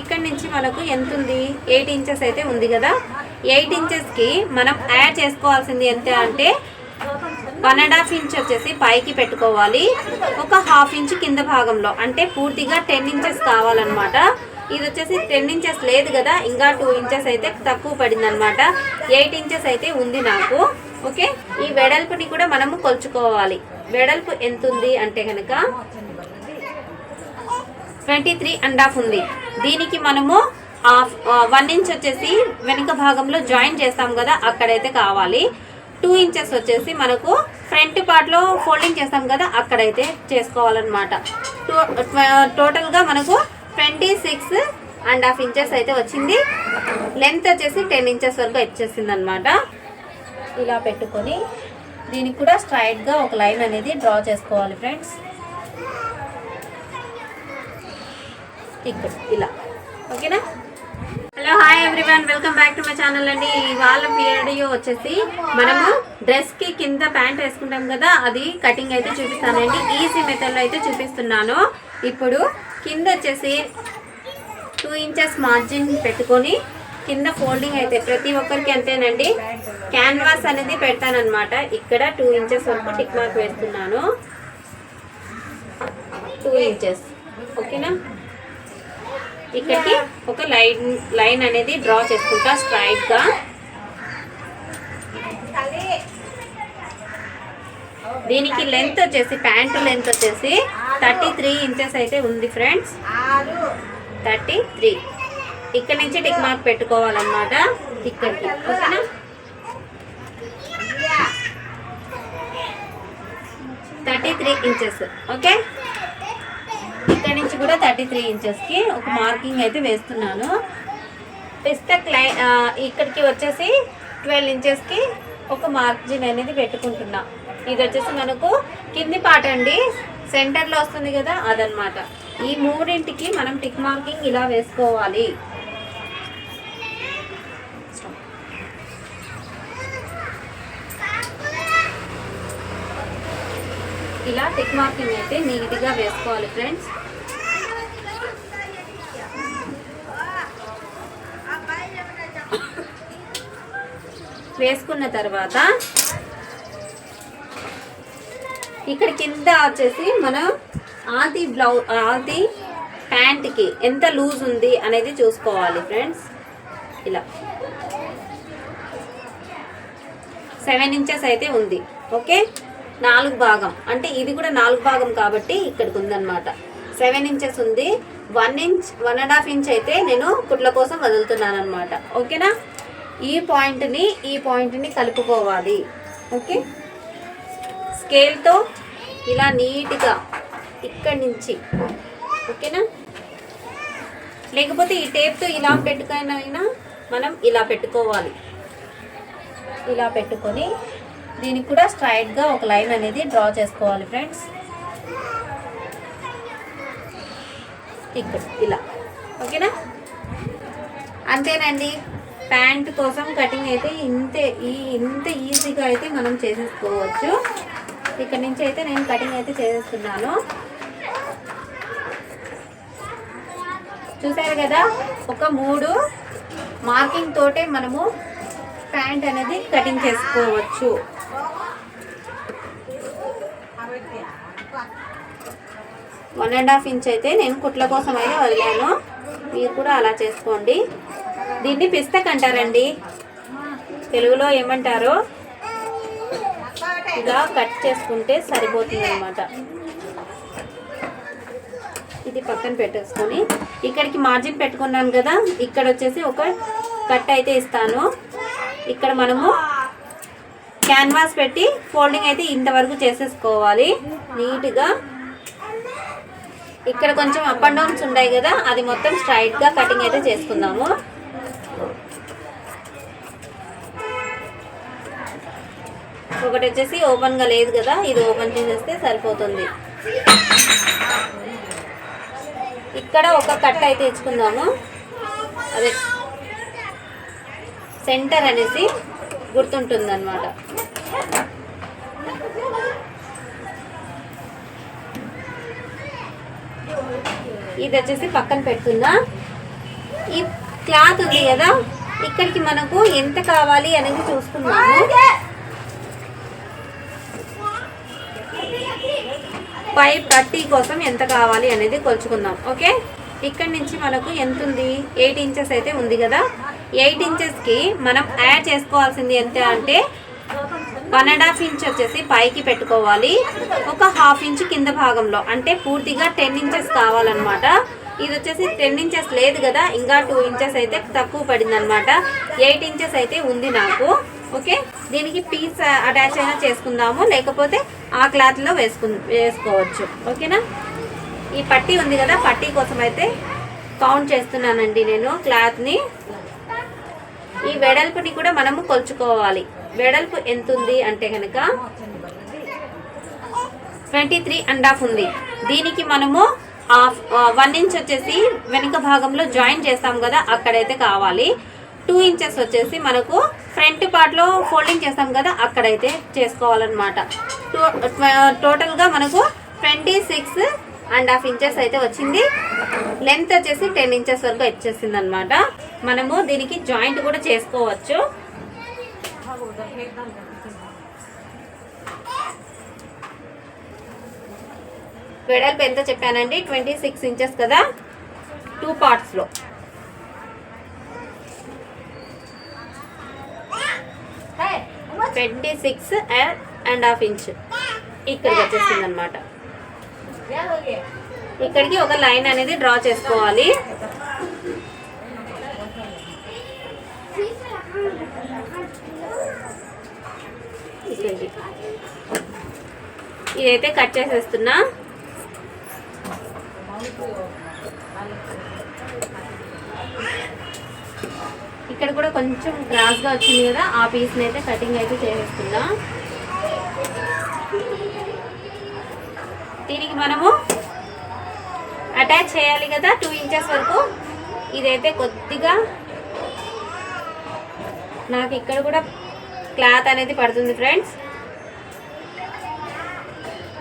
ఇక్కడ నుంచి మనకు ఎంత ఉంది? ఎయిట్ ఇంచెస్ అయితే ఉంది కదా. ఎయిట్ ఇంచెస్కి మనం యాడ్ చేసుకోవాల్సింది ఎంత అంటే వన్ అండ్ హాఫ్ ఇంచ్ వచ్చేసి పైకి పెట్టుకోవాలి. ఒక హాఫ్ ఇంచ్ కింద భాగంలో. అంటే పూర్తిగా టెన్ ఇంచెస్ కావాలన్నమాట. ఇది వచ్చేసి టెన్ ఇంచెస్ లేదు కదా. ఇంకా టూ ఇంచెస్ అయితే తక్కువ పడింది అనమాట ఎయిట్ ఇంచెస్ అయితే ఉంది నాకు. ఓకే? ఈ వెడల్పుని కూడా మనము కొలుచుకోవాలి. వెడల్పు ఎంత ఉంది అంటే కనుక ట్వంటీ త్రీ అండ్ హాఫ్ ఉంది. దీనికి మనము వన్ ఇంచ్ వచ్చేసి వెనుక భాగంలో జాయిన్ చేస్తాం కదా అక్కడైతే కావాలి. టూ ఇంచెస్ వచ్చేసి మనకు ఫ్రంట్ పార్ట్లో ఫోల్డింగ్ చేస్తాం కదా అక్కడైతే చేసుకోవాలన్నమాట. టోటల్గా మనకు twenty six and half inches అయితే వచ్చింది. లెంత్ వచ్చేసి టెన్ ఇంచెస్ వరకు వచ్చేసింది అనమాట ఇలా పెట్టుకొని దీనికి కూడా స్ట్రైట్గా ఒక లైన్ అనేది డ్రా చేసుకోవాలి ఫ్రెండ్స్. ఇక్కడ ఇలా. ఓకేనా? Hello hi everyone. Welcome back to my channel అండి. ఇవాళ వీడియో వచ్చేసి మనము డ్రెస్కి కింద ప్యాంట్ వేసుకుంటాం కదా అది కటింగ్ అయితే చూపిస్తానండి. ఈజీ మెథడ్లో అయితే చూపిస్తున్నాను. ఇప్పుడు కింద వచ్చేసి టూ ఇంచెస్ మార్జిన్ పెట్టుకొని కింద ఫోల్డింగ్ అయితే ప్రతి ఒక్కరికి అంతేనండి. క్యాన్వాస్ అనేది పెడతానమాట ఇక్కడ టూ ఇంచెస్ వరకు టిక్ మార్క్ వేస్తున్నాను. టూ ఇంచెస్ ఓకేనా? ఇక్కడికి ఒక లైన్ లైన్ అనేది డ్రా చేసుకుంటా స్ట్రైట్గా దీనికి లెంత్ వచ్చేసి ప్యాంట్ లెంత్ వచ్చేసి థర్టీ త్రీ ఇంచెస్ అయితే ఉంది ఫ్రెండ్స్ థర్టీ త్రీ ఇక్కడ నుంచి టిక్ మార్క్ పెట్టుకోవాలన్నమాట ఇక్కడికి ఓకేనా? Thirty three inches okay? ఇక్కడ నుంచి కూడా థర్టీ త్రీ ఇంచెస్కి ఒక మార్కింగ్ అయితే వేస్తున్నాను. పిస్టక్ క్లై ఇక్కడికి వచ్చేసి ట్వెల్వ్ ఇంచెస్కి ఒక మార్జిన్ అనేది పెట్టుకుంటున్నా. ఇది వచ్చేసి మనకు కింది పాట అండి. సెంటర్లో వస్తుంది కదా అదనమాట ఈ మూడింటికి మనం టిక్ మార్కింగ్ ఇలా వేసుకోవాలి. ఇలా టిక్ మార్కింగ్ అయితే నీట్గా వేసుకోవాలి ఫ్రెండ్స్ వేసుకున్న తర్వాత ఇక్కడ కింద వచ్చేసి మనం ఆది బ్లౌ ఆది ప్యాంట్కి ఎంత లూజ్ ఉంది అనేది చూసుకోవాలి ఫ్రెండ్స్. ఇలా. సెవెన్ ఇంచెస్ అయితే ఉంది. ఓకే? నాలుగు భాగం. అంటే ఇది కూడా నాలుగు భాగం కాబట్టి ఇక్కడికి ఉందన్నమాట. సెవెన్ ఇంచెస్ ఉంది. One inch one and half inch అయితే నేను కుట్ల కోసం వదులుతున్నాను అనమాట ఓకేనా? ఈ పాయింట్ని ఈ పాయింట్ని కలుపుకోవాలి. ఓకే? స్కేల్తో ఇలా నీట్గా ఇక్కడి నుంచి. ఓకేనా? లేకపోతే ఈ టేప్తో ఇలా పెట్టుకైనా మనం ఇలా పెట్టుకోవాలి. ఇలా పెట్టుకొని దీనికి కూడా స్ట్రైట్గా ఒక లైన్ అనేది డ్రా చేసుకోవాలి ఫ్రెండ్స్ ఇక్కడ ఇలా. ఓకేనా? అంతేనండి. ప్యాంట్ కోసం కటింగ్ అయితే ఇంతే ఈ ఇంత ఈజీగా అయితే మనం చేసేసుకోవచ్చు. ఇక్కడ నుంచి అయితే నేను కటింగ్ అయితే చేసేస్తున్నాను. చూసారు కదా ఒక మూడు మార్కింగ్ తోటే మనము ప్యాంట్ అనేది కటింగ్ చేసుకోవచ్చు. వన్ అండ్ హాఫ్ ఇంచ్ అయితే నేను కుట్ల కోసం అయితే వదిలాను. మీరు కూడా అలా చేసుకోండి. దీన్ని పిస్తక్ అంటారండి తెలుగులో ఏమంటారో? ఇలా కట్ చేసుకుంటే సరిపోతుంది అనమాట ఇది పక్కన పెట్టేసుకొని ఇక్కడికి మార్జిన్ పెట్టుకున్నాను కదా ఇక్కడ వచ్చేసి ఒక కట్ అయితే ఇస్తాను. ఇక్కడ మనము క్యాన్వాస్ పెట్టి ఫోల్డింగ్ అయితే ఇంతవరకు చేసేసుకోవాలి. నీట్గా. ఇక్కడ కొంచెం అప్ అండ్ డౌన్స్ ఉన్నాయి కదా అది మొత్తం స్ట్రైట్గా కటింగ్ అయితే చేసుకుందాము. ఒకటి వచ్చేసి ఓపెన్గా లేదు కదా ఇది ఓపెన్ చేసేస్తే సరిపోతుంది. ఇక్కడ ఒక కట్ అయితే ఇచ్చుకుందాము అదే సెంటర్ అనేసి గుర్తుంటుంది అనమాట ఇది వచ్చేసి పక్కన పెడుతున్నా. ఈ క్లాత్ ఉంది కదా ఇక్కడికి మనకు ఎంత కావాలి అనేది చూసుకున్నాము పై పట్టీ కోసం ఎంత కావాలి అనేది కొలుచుకుందాం ఓకే? ఇక్కడ నుంచి మనకు ఎంత ఉంది? ఎయిట్ ఇంచెస్ అయితే ఉంది కదా. ఎయిట్ ఇంచెస్కి మనం యాడ్ చేసుకోవాల్సింది ఎంత అంటే వన్ అండ్ హాఫ్ ఇంచ్ వచ్చేసి పైకి పెట్టుకోవాలి. ఒక హాఫ్ ఇంచ్ కింద భాగంలో అంటే పూర్తిగా టెన్ ఇంచెస్ కావాలన్నమాట. ఇది వచ్చేసి టెన్ ఇంచెస్ లేదు కదా ఇంకా టూ ఇంచెస్ అయితే తక్కువ పడింది అనమాట ఎయిట్ ఇంచెస్ అయితే ఉంది నాకు ఓకే? దీనికి పీస్ అటాచ్ అయినా చేసుకుందాము లేకపోతే ఆ క్లాత్లో వేసుకు వేసుకోవచ్చు. ఓకేనా? ఈ పట్టీ ఉంది కదా పట్టీ కోసం అయితే కౌంట్ చేస్తున్నానండి నేను క్లాత్ని. ఈ వెడల్పుని కూడా మనము కొలుచుకోవాలి. వెడల్పు ఎంత ఉంది అంటే కనుక ట్వంటీ త్రీ అండ్ హాఫ్ ఉంది. దీనికి మనము వన్ ఇంచ్ వచ్చేసి వెనుక భాగంలో జాయిన్ చేస్తాం కదా అక్కడైతే కావాలి. టూ ఇంచెస్ వచ్చేసి మనకు ఫ్రంట్ పార్ట్లో ఫోల్డింగ్ చేస్తాం కదా అక్కడైతే చేసుకోవాలన్నమాట. టోటల్గా మనకు twenty six and half inches అయితే వచ్చింది. లెంత్ వచ్చేసి టెన్ ఇంచెస్ వరకు వచ్చేసింది అనమాట మనము దీనికి జాయింట్ కూడా చేసుకోవచ్చు. వెడల్పు ఎంత చెప్పానండి? ట్వంటీ సిక్స్ ఇంచెస్ కదా? Two పార్ట్స్లో twenty six and half inch. ఇక్కడికి వచ్చేసింది అనమాట ఇక్కడికి ఒక లైన్ అనేది డ్రా చేసుకోవాలి. ఇక్కడికి. ఇదైతే కట్ చేసేస్తున్నా. ఇక్కడ కూడా కొంచెం క్రాస్గా వచ్చింది కదా ఆ పీస్ని అయితే కటింగ్ అయితే చేసేస్తున్నా. దీనికి మనము అటాచ్ చేయాలి కదా టూ ఇంచెస్ వరకు. ఇదైతే కొద్దిగా నాకు ఇక్కడ కూడా క్లాత్ అనేది పడుతుంది ఫ్రెండ్స్.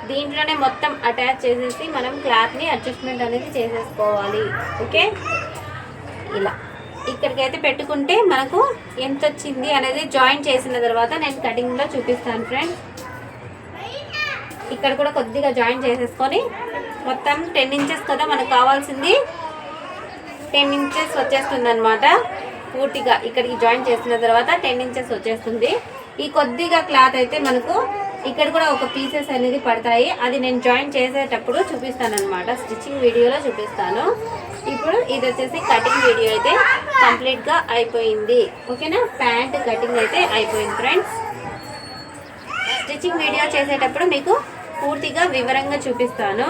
దీంట్లోనే మొత్తం అటాచ్ చేసేసి మనం క్లాత్ని అడ్జస్ట్మెంట్ అనేది చేసేసుకోవాలి. ఓకే? ఇలా. ఇక్కడికైతే పెట్టుకుంటే మనకు ఎంత వచ్చింది అనేది జాయిన్ చేసిన తర్వాత నేను కటింగ్లో చూపిస్తాను ఫ్రెండ్స్. ఇక్కడ కూడా కొద్దిగా జాయిన్ చేసేసుకొని మొత్తం టెన్ ఇంచెస్ కదా మనకు కావాల్సింది. టెన్ ఇంచెస్ వచ్చేస్తుంది అనమాట పూర్తిగా ఇక్కడికి జాయిన్ చేసిన తర్వాత టెన్ ఇంచెస్ వచ్చేస్తుంది. ఈ కొద్దిగా క్లాత్ అయితే మనకు ఇక్కడ కూడా ఒక పీసెస్ అనేది పడతాయి. అది నేను జాయిన్ చేసేటప్పుడు చూపిస్తాను అనమాట స్టిచ్చింగ్ వీడియోలో చూపిస్తాను. ఇప్పుడు ఇది వచ్చేసి కటింగ్ వీడియో అయితే కంప్లీట్గా అయిపోయింది. ఓకేనా? ప్యాంట్ కటింగ్ అయితే అయిపోయింది ఫ్రెండ్స్. స్టిచ్చింగ్ వీడియో చేసేటప్పుడు మీకు పూర్తిగా వివరంగా చూపిస్తాను.